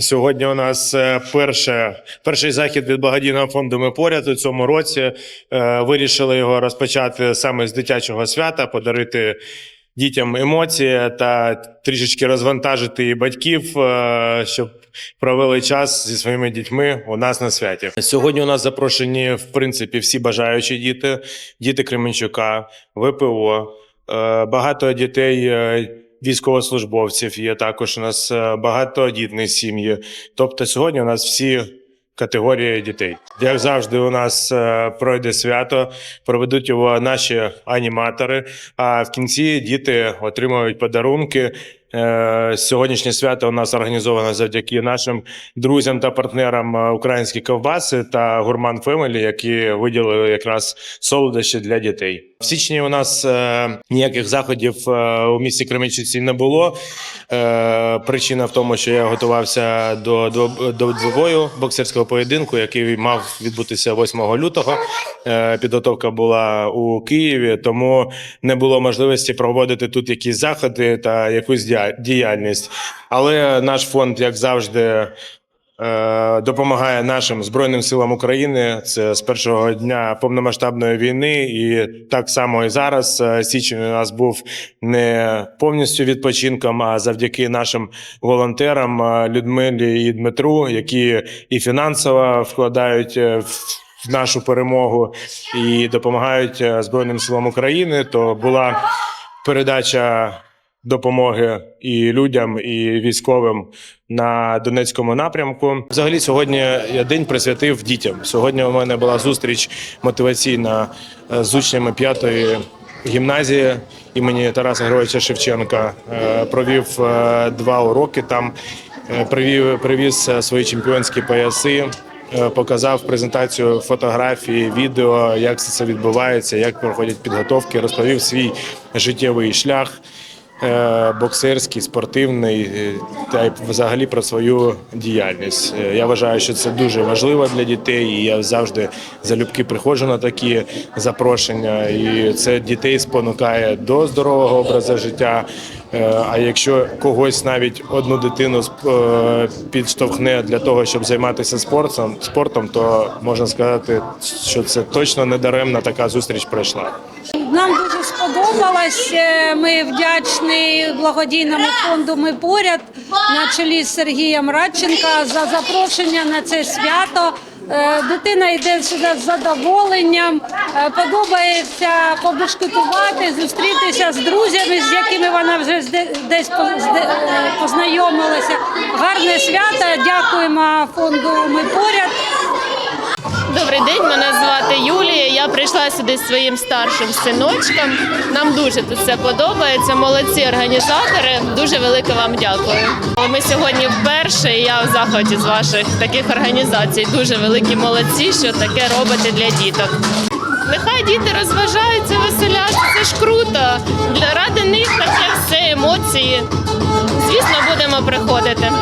Сьогодні у нас е, перше, перший захід від благодійного фонду Ми поряд у цьому році. Е, Вирішили його розпочати саме з дитячого свята, подарити дітям емоції та трішечки розвантажити і батьків, е, щоб провели час зі своїми дітьми у нас на святі. Сьогодні у нас запрошені в принципі всі бажаючі діти, діти Кременчука, ВПО, багато дітей. Військовослужбовців є також у нас е, багатодітні сім'ї. Тобто сьогодні у нас всі категорії дітей. Як завжди, у нас е, пройде свято, проведуть його наші аніматори. А в кінці діти отримують подарунки. Е, Сьогоднішнє свято у нас організовано завдяки нашим друзям та партнерам е, українські ковбаси та гурман Фемелі, які виділили якраз солодощі для дітей. В січні у нас е, ніяких заходів у місті Кременчуці не було. Причина в тому, що я готувався до, до, до двобою боксерського поєдинку, який мав відбутися 8 лютого. Підготовка була у Києві, тому не було можливості проводити тут якісь заходи та якусь дія- діяльність. Але наш фонд, як завжди, е, допомагає нашим збройним силам України. Це з першого дня повномасштабної війни, і так само і зараз. Е, Січень у нас був не повністю відпочинком, а завдяки нашим волонтерам е, Людмилі і Дмитру, які і фінансово вкладають в нашу перемогу і допомагають Збройним силам України. То була передача допомоги і людям, і військовим на Донецькому напрямку. Взагалі, сьогодні я день присвятив дітям. Сьогодні у мене була зустріч мотиваційна е, з учнями п'ятої гімназії імені Тараса Григоровича Шевченка. Е, Провів е, два уроки там. Привів, привіз свої чемпіонські пояси. Показав презентацію фотографії, відео, як це відбувається, як проходять підготовки. Розповів свій життєвий шлях боксерський, спортивний е, та й взагалі про свою діяльність. Е, Я вважаю, що це дуже важливо для дітей, і я завжди залюбки приходжу на такі запрошення. І це дітей спонукає до здорового образу життя. Е, А якщо когось навіть одну дитину е, підштовхне для того, щоб займатися спортом, спортом, то можна сказати, що це точно не даремна така зустріч пройшла. Нам дуже сподобалось. Е, Ми вдячні благодійному фонду Ми поряд на чолі з Сергієм Радченка за запрошення на це свято. Е, Дитина йде сюди з задоволенням. Е, Подобається побушкетувати, зустрітися з друзями, з якими вона вже десь е, познайомилася. Гарне свято. Дякуємо фонду Ми поряд. Добрий день, мене звати Юлія. Сюди своїм старшим синочком. Нам дуже тут все подобається. Молодці організатори. Дуже велике вам дякую. Ми сьогодні вперше. і Я в захваті з ваших таких організацій. Дуже великі молодці, що таке робите для діток. Нехай діти розважаються, веселяться. Це ж круто. Для ради них таке все емоції. Звісно, будемо приходити.